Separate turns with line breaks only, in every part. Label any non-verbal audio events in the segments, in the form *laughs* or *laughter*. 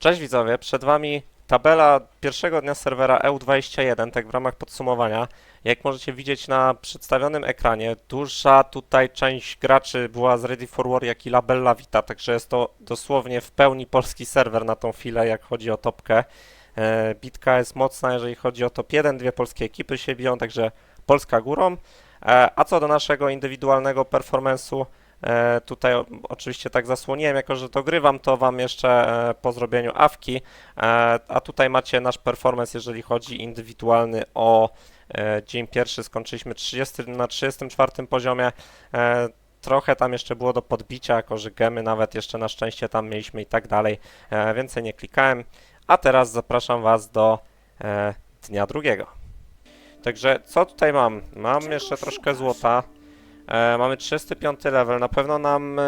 Cześć widzowie, przed Wami tabela pierwszego dnia serwera EU21, tak w ramach podsumowania. Jak możecie widzieć na przedstawionym ekranie, duża tutaj część graczy była z Ready for War, jak i Labella Vita, także jest to dosłownie w pełni polski serwer na tą chwilę, jak chodzi o topkę. E, bitka jest mocna, jeżeli chodzi o top 1, dwie polskie ekipy się biją, także Polska górą. E, a co do naszego indywidualnego performance'u, tutaj o, oczywiście tak zasłoniłem, jako że dogrywam to Wam jeszcze e, po zrobieniu awki, e, a tutaj macie nasz performance, jeżeli chodzi indywidualny o e, dzień pierwszy, skończyliśmy 30, na 34 poziomie, e, trochę tam jeszcze było do podbicia, jako że gemy nawet jeszcze na szczęście tam mieliśmy i tak dalej, e, więcej nie klikałem, a teraz zapraszam Was do e, dnia drugiego. Także co tutaj mam? Mam jeszcze troszkę złota. E, mamy 35 level, na pewno nam e,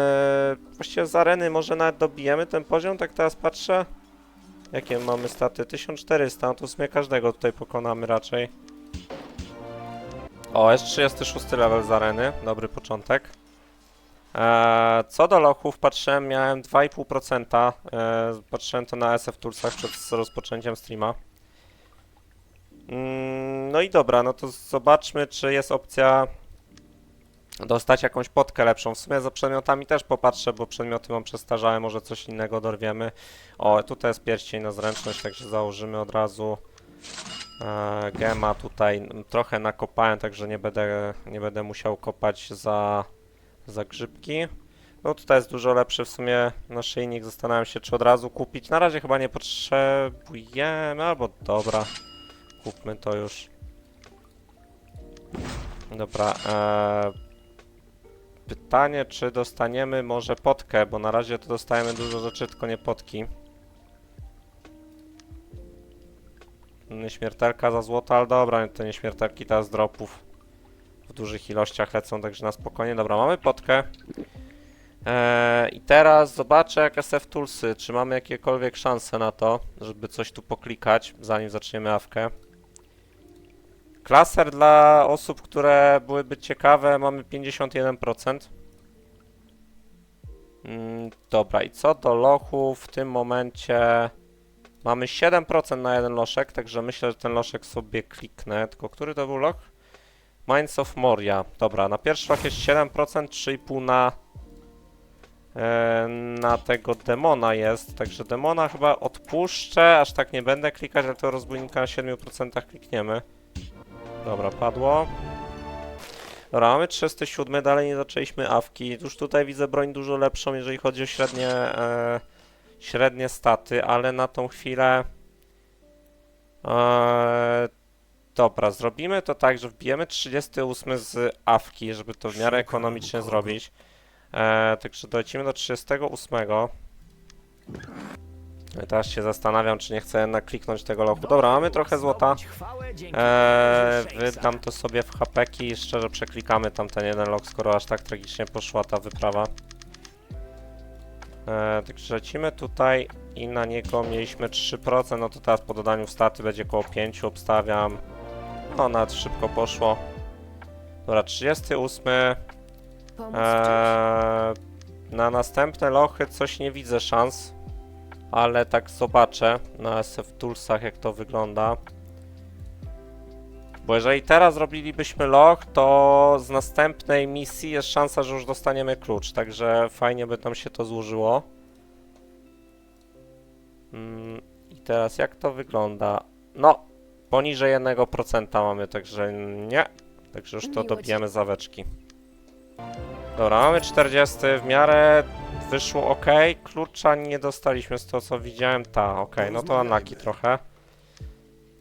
właściwie z areny może nawet dobijemy ten poziom, tak teraz patrzę. Jakie mamy staty? 1400, no to w sumie każdego tutaj pokonamy raczej. O, jest 36 level z areny, dobry początek. E, co do lochów, patrzyłem, miałem 2,5%. E, patrzyłem to na SF Toolsach przed rozpoczęciem streama. Mm, no i dobra, no to zobaczmy, czy jest opcja dostać jakąś potkę lepszą. W sumie za przedmiotami też popatrzę, bo przedmioty mam przestarzałe, może coś innego dorwiemy. O, tutaj jest pierścień na zręczność, także założymy od razu. E, gema tutaj trochę nakopałem, także nie będę, nie będę musiał kopać za, za grzybki. No tutaj jest dużo lepszy w sumie naszyjnik, zastanawiam się czy od razu kupić. Na razie chyba nie potrzebujemy, albo dobra, kupmy to już. Dobra, e, Pytanie, czy dostaniemy może potkę, bo na razie to dostajemy dużo rzeczy, tylko nie potki. Nieśmiertelka za złoto, ale dobra, te nieśmiertelki teraz z dropów w dużych ilościach lecą, także na spokojnie. Dobra, mamy potkę. Eee, I teraz zobaczę jak SF Toolsy, czy mamy jakiekolwiek szanse na to, żeby coś tu poklikać, zanim zaczniemy awkę. Klaser dla osób, które byłyby ciekawe, mamy 51%. Mm, dobra, i co do lochów, w tym momencie mamy 7% na jeden loszek, także myślę, że ten loszek sobie kliknę. Tylko który to był loch? Mines of Moria. Dobra, na pierwszy loch jest 7%, 3,5 na e, na tego demona jest, także demona chyba odpuszczę, aż tak nie będę klikać, ale to rozbójnika na 7% klikniemy. Dobra, padło. Dobra, mamy 307, dalej nie zaczęliśmy awki. Już tutaj widzę broń dużo lepszą, jeżeli chodzi o średnie, e, średnie staty, ale na tą chwilę... E, dobra, zrobimy to tak, że wbijemy 38 z awki, żeby to w miarę ekonomicznie zrobić. E, także dolecimy do 38. Teraz się zastanawiam, czy nie chcę jednak kliknąć tego lochu. Dobra, mamy trochę złota. Eee, wydam to sobie w hapeki i szczerze przeklikamy tam ten jeden log, skoro aż tak tragicznie poszła ta wyprawa. Eee, także lecimy tutaj i na niego mieliśmy 3%, no to teraz po dodaniu staty będzie około 5, obstawiam. No, nawet szybko poszło. Dobra, 38.
Pomóc
Eee, na następne lochy coś nie widzę szans, ale tak zobaczę na SF Toolsach jak to wygląda. Bo jeżeli teraz robilibyśmy loch, to z następnej misji jest szansa, że już dostaniemy klucz, także fajnie by nam się to złożyło. Mm, I teraz jak to wygląda? No, poniżej 1% mamy, także nie. Także już to dobijemy zaweczki. Dobra, mamy 40, w miarę wyszło ok. Klucza nie dostaliśmy z tego co widziałem. Ta, ok, no to anaki trochę.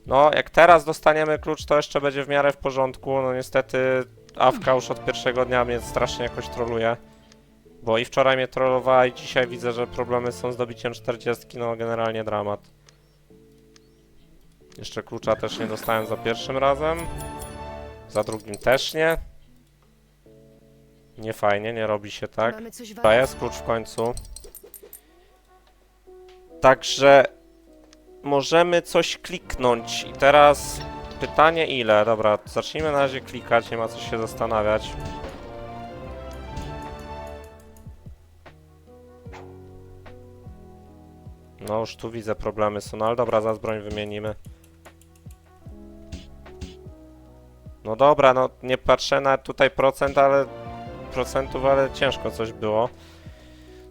No, jak teraz dostaniemy klucz, to jeszcze będzie w miarę w porządku. No niestety Awka już od pierwszego dnia mnie strasznie jakoś troluje. Bo i wczoraj mnie trollowała i dzisiaj widzę, że problemy są z dobiciem 40, no generalnie dramat. Jeszcze klucza też nie dostałem za pierwszym razem. Za drugim też nie. Nie fajnie, nie robi się tak.
Mamy coś
klucz w końcu. Także możemy coś kliknąć. I teraz pytanie ile? Dobra, zacznijmy na razie klikać, nie ma co się zastanawiać. No No już tu widzę problemy są, no ale dobra, zaraz broń wymienimy. No dobra, no nie patrzę na tutaj procent, ale procentów, ale ciężko coś było.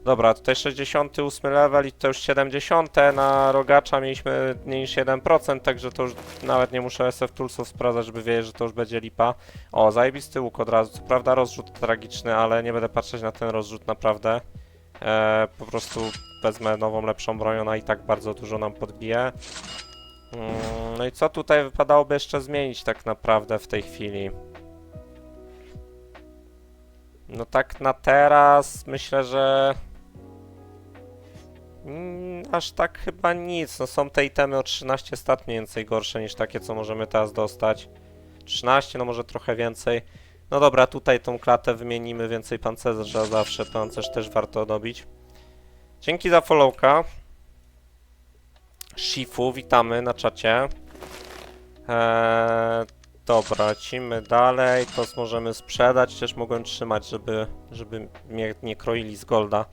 Dobra, tutaj 68 level i to już 70. Na rogacza mieliśmy mniej niż 1%, także to już nawet nie muszę SF Toolsów sprawdzać, żeby wiedzieć, że to już będzie lipa. O, zajebisty łuk od razu. Co prawda rozrzut tragiczny, ale nie będę patrzeć na ten rozrzut naprawdę. E, po prostu wezmę nową, lepszą broń, ona i tak bardzo dużo nam podbije. Mm, no i co tutaj wypadałoby jeszcze zmienić tak naprawdę w tej chwili? No tak na teraz myślę, że mm, aż tak chyba nic. No są te itemy o 13 stat mniej więcej gorsze niż takie, co możemy teraz dostać. 13, no może trochę więcej. No dobra, tutaj tą klatę wymienimy, więcej pancerza zawsze, pancerz też warto dobić. Dzięki za followka. Shifu, witamy na czacie. Eee, dobra, lecimy dalej. To możemy sprzedać, też mogłem trzymać, żeby, żeby mnie nie kroili z golda.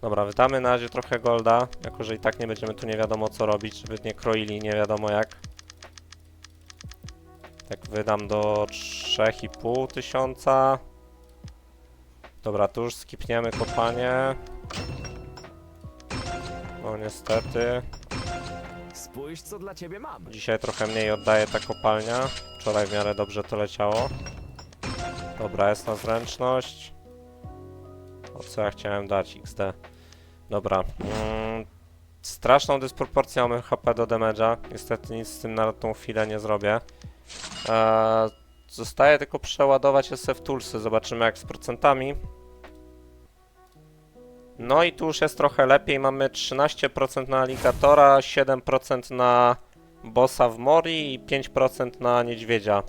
Dobra, wydamy na razie trochę golda, jako że i tak nie będziemy tu nie wiadomo co robić, żeby nie kroili nie wiadomo jak. Tak wydam do 3,5 tysiąca. Dobra, tu już skipniemy kopanie. No niestety.
Spójrz, co dla ciebie mam.
Dzisiaj trochę mniej oddaje ta kopalnia. Wczoraj w miarę dobrze to leciało. Dobra, jest na zręczność. O co ja chciałem dać? XD. Dobra. Mm, straszną dysproporcję mamy HP do damage'a. Niestety nic z tym na tą chwilę nie zrobię. Eee, zostaje tylko przeładować SF Toolsy. Zobaczymy jak z procentami. No i tu już jest trochę lepiej. Mamy 13% na aligatora, 7% na bossa w Mori i 5% na niedźwiedzia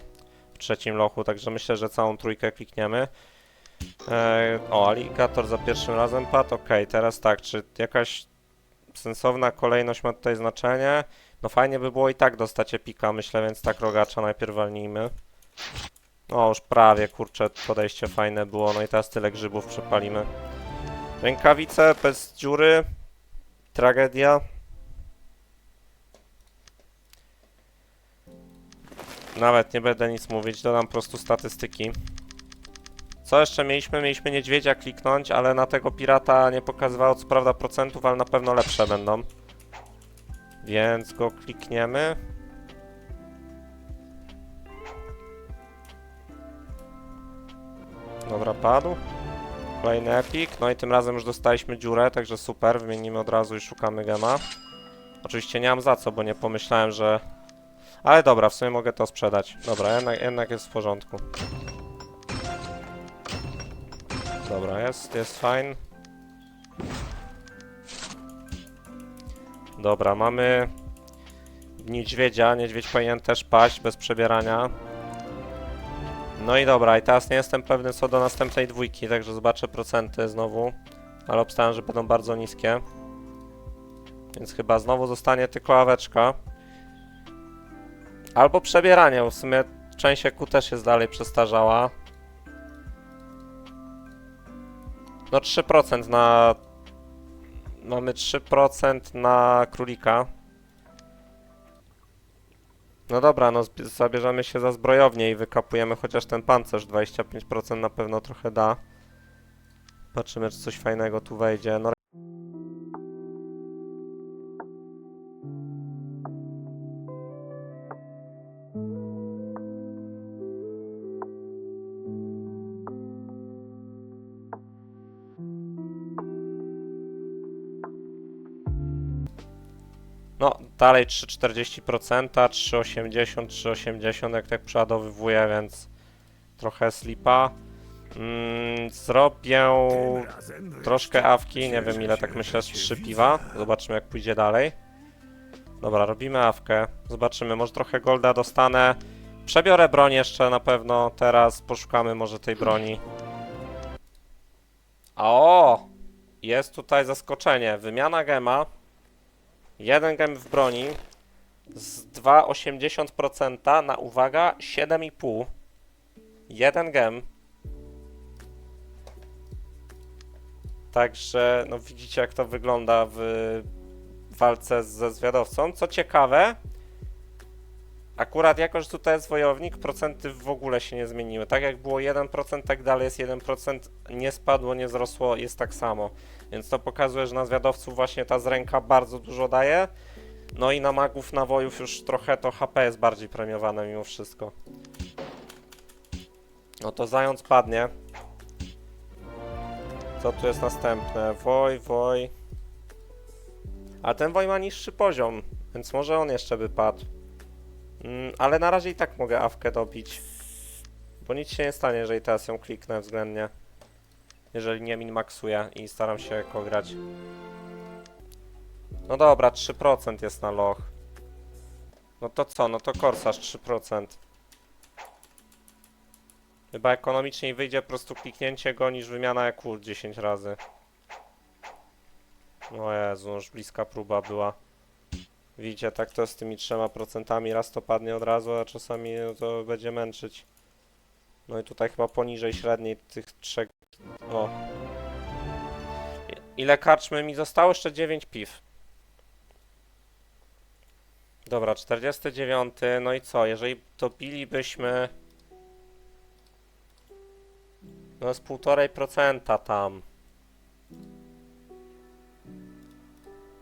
w trzecim lochu, także myślę, że całą trójkę klikniemy. E, o, aligator za pierwszym razem padł, ok, teraz tak, czy jakaś sensowna kolejność ma tutaj znaczenie? No fajnie by było i tak dostać epika, myślę, więc tak rogacza najpierw walnijmy. O, już prawie, kurczę, podejście fajne było, no i teraz tyle grzybów przepalimy. Rękawice bez dziury. Tragedia. Nawet nie będę nic mówić, dodam po prostu statystyki. Co jeszcze mieliśmy? Mieliśmy niedźwiedzia kliknąć, ale na tego pirata nie pokazywało co prawda procentów, ale na pewno lepsze będą. Więc go klikniemy. Dobra, padł. Kolejny epic, no i tym razem już dostaliśmy dziurę, także super, wymienimy od razu i szukamy gema. Oczywiście nie mam za co, bo nie pomyślałem, że... Ale dobra, w sumie mogę to sprzedać. Dobra, jednak, jednak jest w porządku. Dobra, jest, jest fajn. Dobra, mamy niedźwiedzia, niedźwiedź powinien też paść bez przebierania. No i dobra, i teraz nie jestem pewny co do następnej dwójki, także zobaczę procenty znowu. Ale obstawiam, że będą bardzo niskie. Więc chyba znowu zostanie tylko ławeczka. Albo przebieranie, w sumie część EQ też jest dalej przestarzała. No 3% na... Mamy 3% na królika. No dobra, no zabierzemy się za zbrojownię i wykapujemy chociaż ten pancerz. 25% na pewno trochę da. Patrzymy, czy coś fajnego tu wejdzie. No, dalej 3,40%, 3,80, 3,80 jak tak przeładowywuję, więc trochę slipa. Mm, zrobię troszkę awki, nie wiem ile tak myślę, z 3 piwa. Zobaczymy jak pójdzie dalej. Dobra, robimy awkę. Zobaczymy, może trochę golda dostanę. Przebiorę broń jeszcze na pewno teraz, poszukamy może tej broni. A o! Jest tutaj zaskoczenie. Wymiana gema. Jeden gem w broni z 2,80% na uwaga 7,5. Jeden gem. Także no widzicie jak to wygląda w walce ze zwiadowcą. Co ciekawe, akurat jako, że tutaj jest wojownik, procenty w ogóle się nie zmieniły. Tak jak było 1%, tak dalej jest 1%, nie spadło, nie wzrosło, jest tak samo. Więc to pokazuje, że na zwiadowców właśnie ta z ręka bardzo dużo daje. No i na magów nawojów już trochę to HP jest bardziej premiowane mimo wszystko. No to zając padnie. Co tu jest następne? Woj, woj. A ten woj ma niższy poziom, więc może on jeszcze by padł. Mm, ale na razie i tak mogę awkę dobić. Bo nic się nie stanie, jeżeli teraz ją kliknę względnie. Jeżeli nie min-maxuję i staram się jako grać. No dobra, 3% jest na loch. No to co? No to korsarz 3%. Chyba ekonomiczniej wyjdzie po prostu kliknięcie go niż wymiana ult 10 razy. O Jezu, już bliska próba była. Widzicie, tak to z tymi trzema procentami. Raz to padnie od razu, a czasami no, to będzie męczyć. No i tutaj chyba poniżej średniej tych trzech... O. Ile karczmy mi zostało? Jeszcze 9 piw. Dobra, 49. No i co? Jeżeli dobilibyśmy... No jest 1,5% tam.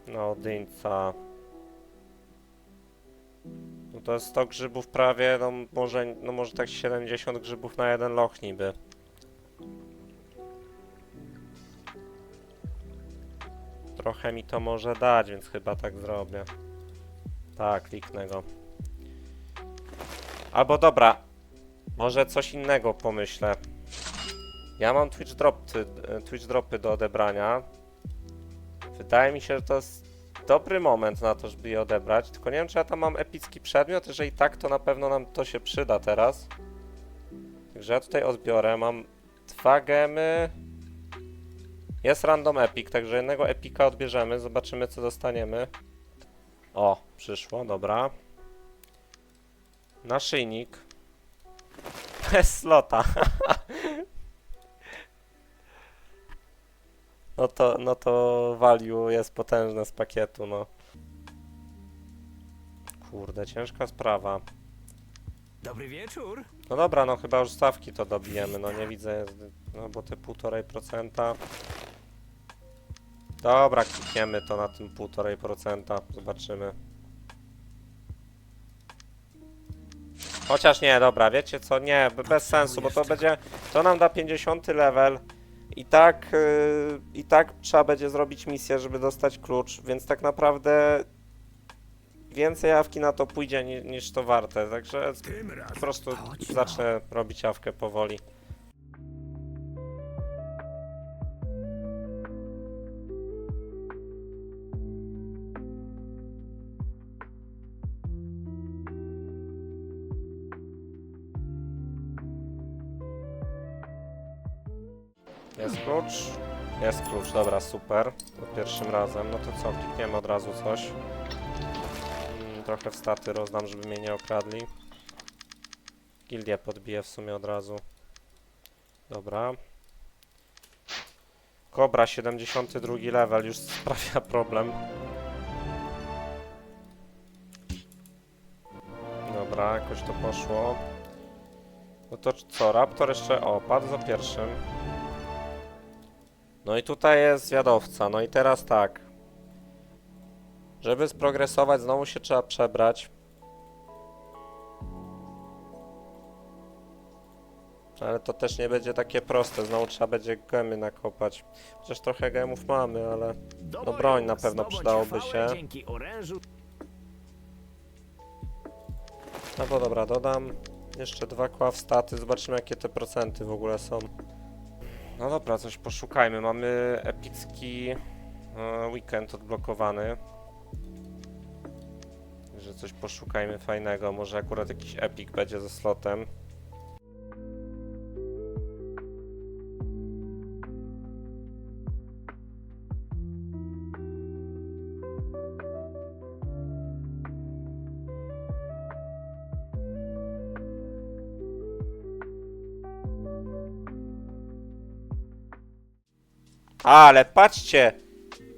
No, dyńca. No to jest 100 grzybów prawie, no może, no może tak 70 grzybów na jeden loch niby. Trochę mi to może dać, więc chyba tak zrobię. Tak, kliknę go. Albo dobra, może coś innego pomyślę. Ja mam Twitch, dropy, Twitch dropy do odebrania. Wydaje mi się, że to jest dobry moment na to, żeby je odebrać. Tylko nie wiem, czy ja tam mam epicki przedmiot. Jeżeli tak, to na pewno nam to się przyda teraz. Także ja tutaj odbiorę. Mam dwa gemy. Jest random epic, także jednego epika odbierzemy. Zobaczymy, co dostaniemy. O, przyszło, dobra. Naszyjnik. Bez slota. *laughs* No to, no to value jest potężne z pakietu, no. Kurde, ciężka sprawa.
Dobry wieczór.
No dobra, no chyba już stawki to dobijemy, no nie widzę, no bo te 1,5%. Dobra, klikniemy to na tym 1,5%, zobaczymy. Chociaż nie, dobra, wiecie co, nie, bez sensu, bo to będzie, to nam da 50 level. I tak, yy, i tak trzeba będzie zrobić misję, żeby dostać klucz, więc tak naprawdę więcej jawki na to pójdzie ni niż to warte, także po prostu zacznę robić jawkę powoli. Jest klucz? Jest klucz, dobra, super. To pierwszym razem. No to co, klikniemy od razu coś. Mm, trochę w staty rozdam, żeby mnie nie okradli. Gildię podbiję w sumie od razu. Dobra. Kobra 72 level już sprawia problem. Dobra, jakoś to poszło. No to co, Raptor jeszcze, o, padł za pierwszym. No i tutaj jest zwiadowca, no i teraz tak. Żeby sprogresować, znowu się trzeba przebrać. Ale to też nie będzie takie proste, znowu trzeba będzie gemy nakopać. Chociaż trochę gemów mamy, ale... No broń na pewno przydałoby się. No bo dobra, dodam jeszcze dwa kła w staty, zobaczymy jakie te procenty w ogóle są. No dobra, coś poszukajmy. Mamy epicki e, weekend odblokowany. Że coś poszukajmy fajnego, może akurat jakiś epic będzie ze slotem. Ale patrzcie!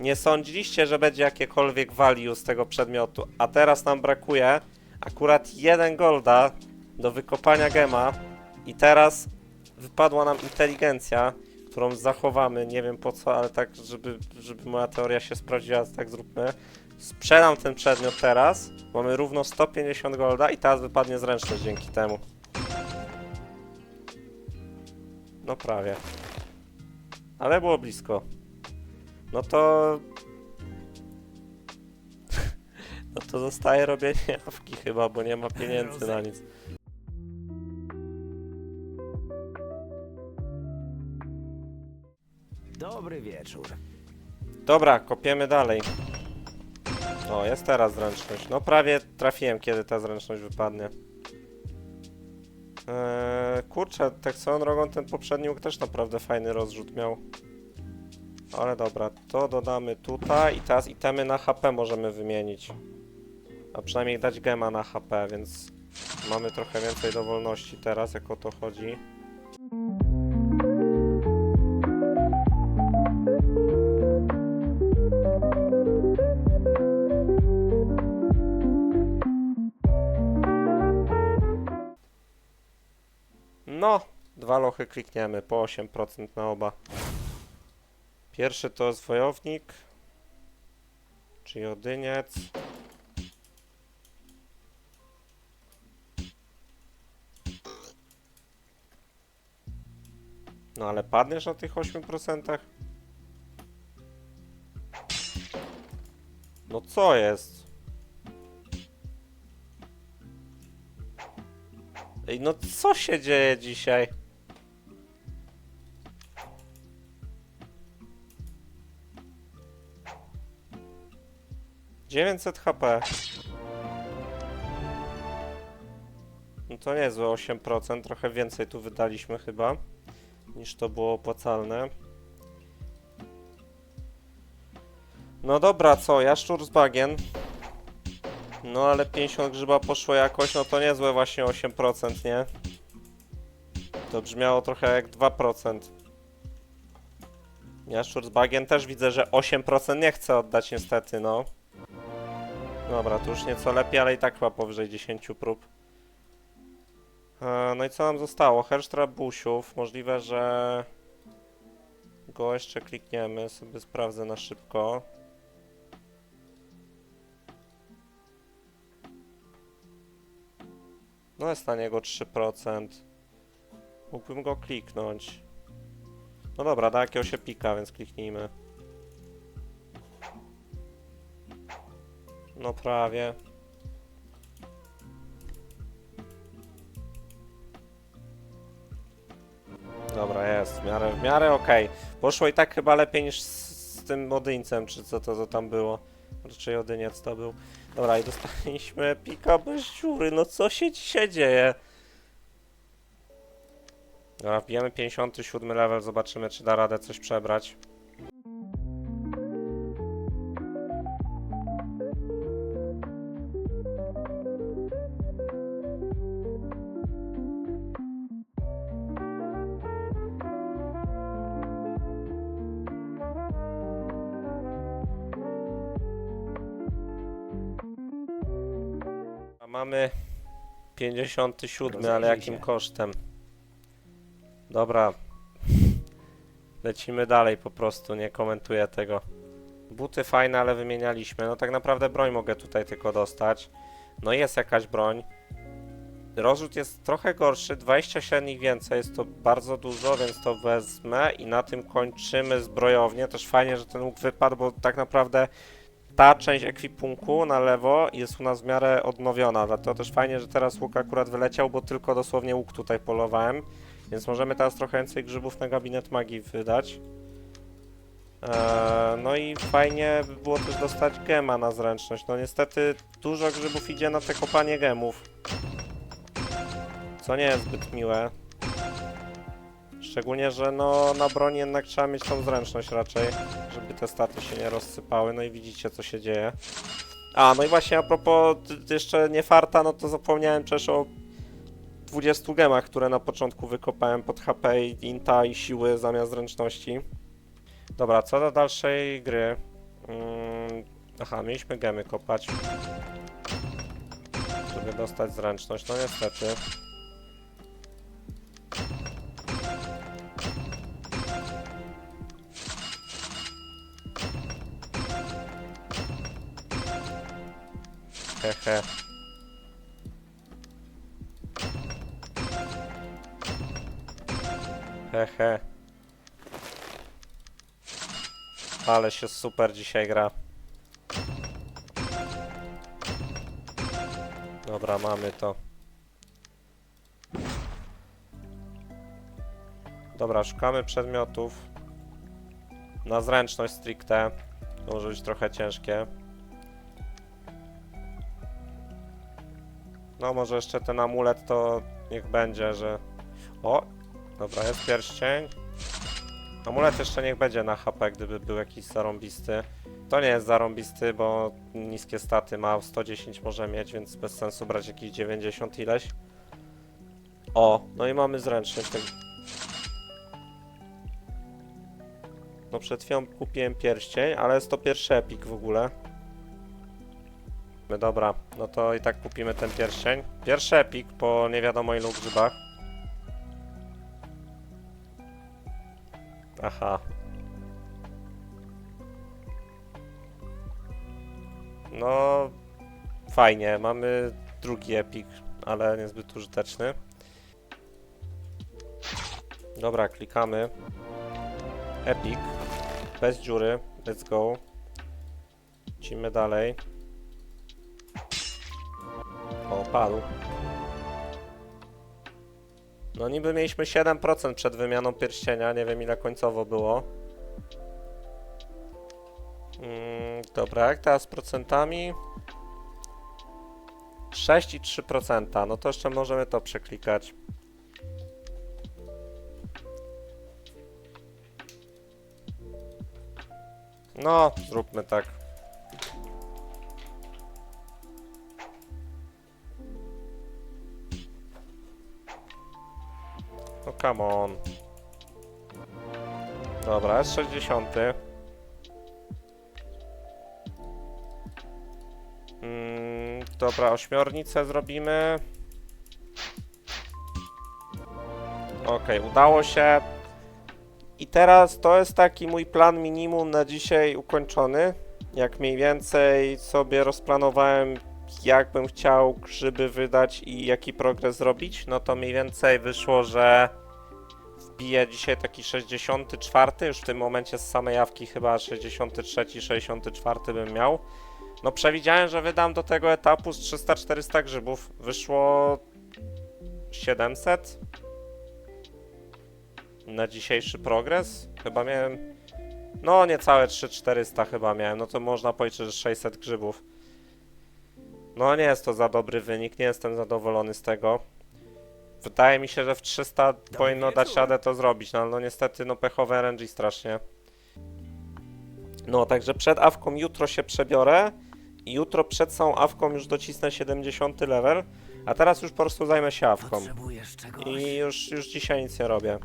nie sądziliście, że będzie jakiekolwiek value z tego przedmiotu, a teraz nam brakuje akurat jeden golda do wykopania gema i teraz wypadła nam inteligencja, którą zachowamy, nie wiem po co, ale tak, żeby, żeby moja teoria się sprawdziła, tak zróbmy. Sprzedam ten przedmiot teraz, mamy równo 150 golda i teraz wypadnie zręczność dzięki temu. No prawie. Ale było blisko. No to... *laughs* No to zostaje robienie awki chyba, bo nie ma pieniędzy na nic.
Dobry wieczór.
Dobra, kopiemy dalej. O, jest teraz zręczność. No prawie trafiłem, kiedy ta zręczność wypadnie. Eee, kurczę, tak swoją drogą ten poprzedni łuk też naprawdę fajny rozrzut miał. Ale dobra, to dodamy tutaj i teraz itemy na HP możemy wymienić. A przynajmniej dać gema na HP, więc mamy trochę więcej dowolności teraz, jak o to chodzi. No, dwa lochy klikniemy, po 8% na oba. Pierwszy to jest wojownik, czyli odyniec. No ale padniesz na tych 8%? No co jest? Ej, no co się dzieje dzisiaj? Dziewięćset HP. No to niezłe 8%, trochę więcej tu wydaliśmy chyba, niż to było opłacalne. No dobra, co, jaszczur z bagien. No ale 50 grzyba poszło jakoś, no to niezłe właśnie 8%, nie? To brzmiało trochę jak 2%. Jaszczur z bagien też widzę, że 8% nie chce oddać niestety, no. Dobra, to już nieco lepiej, ale i tak chyba powyżej 10 prób. E, no i co nam zostało? Hersztra busiów. Możliwe, że go jeszcze klikniemy. Sobie sprawdzę na szybko. No jest na niego 3%. Mógłbym go kliknąć. No dobra, da jakiegoś się pika, więc kliknijmy. No prawie. Dobra, jest, w miarę, w miarę okej. Poszło i tak chyba lepiej niż z, z tym odyńcem, czy co to, co tam było. Raczej odyniec to był. Dobra, i dostaliśmy pika bez dziury. No co się dzisiaj dzieje? Dobra, wbijemy 57 level, zobaczymy czy da radę coś przebrać. Mamy 57, ale
Rozejrzyj
jakim
się.
kosztem? Dobra. Lecimy dalej po prostu, nie komentuję tego. Buty fajne, ale wymienialiśmy. No tak naprawdę broń mogę tutaj tylko dostać. No jest jakaś broń. Rozrzut jest trochę gorszy, 20 średnich więcej, jest to bardzo dużo, więc to wezmę i na tym kończymy zbrojownię. Też fajnie, że ten łuk wypadł, bo tak naprawdę ta część ekwipunku na lewo jest u nas w miarę odnowiona, dlatego też fajnie, że teraz łuk akurat wyleciał, bo tylko dosłownie łuk tutaj polowałem, więc możemy teraz trochę więcej grzybów na gabinet magii wydać. Eee, no i fajnie by było też dostać gema na zręczność. No niestety dużo grzybów idzie na te kopanie gemów. Co nie jest zbyt miłe. Szczególnie, że no na broni jednak trzeba mieć tą zręczność raczej, żeby te staty się nie rozsypały. No i widzicie co się dzieje. A, no i właśnie a propos jeszcze nie farta, no to zapomniałem przecież o 20 gemach, które na początku wykopałem pod HP i inta i siły zamiast zręczności. Dobra, co do dalszej gry. Mm, aha, mieliśmy gemy kopać. Żeby dostać zręczność, no niestety. Hehe. Hehe. Ale się super dzisiaj gra. Dobra, mamy to. Dobra, szukamy przedmiotów. Na zręczność stricte. To może być trochę ciężkie. No, może jeszcze ten amulet to niech będzie, że... O! Dobra, jest pierścień. Amulet jeszcze niech będzie na HP, gdyby był jakiś zarąbisty. To nie jest zarąbisty, bo niskie staty ma, 110 może mieć, więc bez sensu brać jakieś 90 ileś. O, no i mamy zręczność. Tak... No przed chwilą kupiłem pierścień, ale jest to pierwszy epik w ogóle. Dobra, no to i tak kupimy ten pierścień. Pierwszy epik po nie wiadomo ilu grzybach. Aha. No, fajnie, mamy drugi epik, ale niezbyt użyteczny. Dobra, klikamy. Epic. Bez dziury. Let's go. Lecimy dalej. No niby mieliśmy 7% przed wymianą pierścienia, nie wiem ile końcowo było. Mm, dobra, jak teraz z procentami? 6,3%, no to jeszcze możemy to przeklikać. No, zróbmy tak. Come on. Dobra, jest 60. Mm, dobra, ośmiornicę zrobimy. Okej, udało się. I teraz to jest taki mój plan minimum na dzisiaj ukończony. Jak mniej więcej sobie rozplanowałem, jak bym chciał grzyby wydać i jaki progres zrobić, no to mniej więcej wyszło, że wbiję dzisiaj taki 64, już w tym momencie z samej jawki chyba 63, 64 bym miał. No przewidziałem, że wydam do tego etapu z 300-400 grzybów. Wyszło 700 na dzisiejszy progres. Chyba miałem, no niecałe 3400 chyba miałem, no to można policzyć, że 600 grzybów. No nie jest to za dobry wynik, nie jestem zadowolony z tego. Wydaje mi się, że w 300 powinno dać radę to zrobić, no ale no niestety no pechowe RNG strasznie. No także przed awką jutro się przebiorę i jutro przed całą awką już docisnę 70 level, a teraz już po prostu zajmę się awką.
Potrzebujesz czegoś?
I już, już dzisiaj nic nie robię.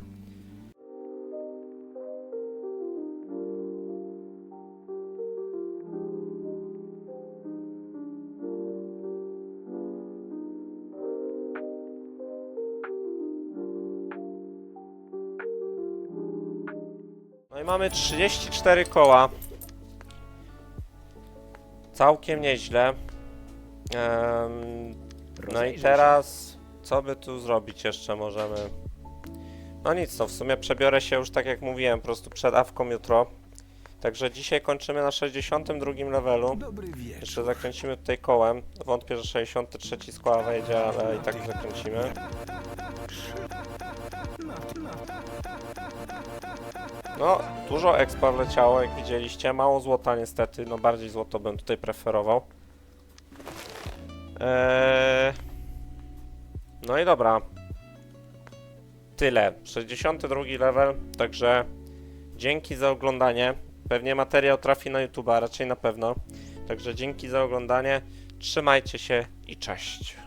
Mamy 34 koła. Całkiem nieźle. No i teraz, co by tu zrobić jeszcze możemy? No nic, no w sumie przebiorę się już tak jak mówiłem, po prostu przed awką jutro. Także dzisiaj kończymy na 62 levelu. Jeszcze zakręcimy tutaj kołem. Wątpię, że 63 z koła wejdzie, ale i tak zakręcimy. No, dużo expa wleciało, jak widzieliście. Mało złota niestety, no bardziej złoto bym tutaj preferował. Eee... No i dobra. Tyle. 62 level, także dzięki za oglądanie. Pewnie materiał trafi na YouTube, raczej na pewno. Także dzięki za oglądanie. Trzymajcie się i cześć.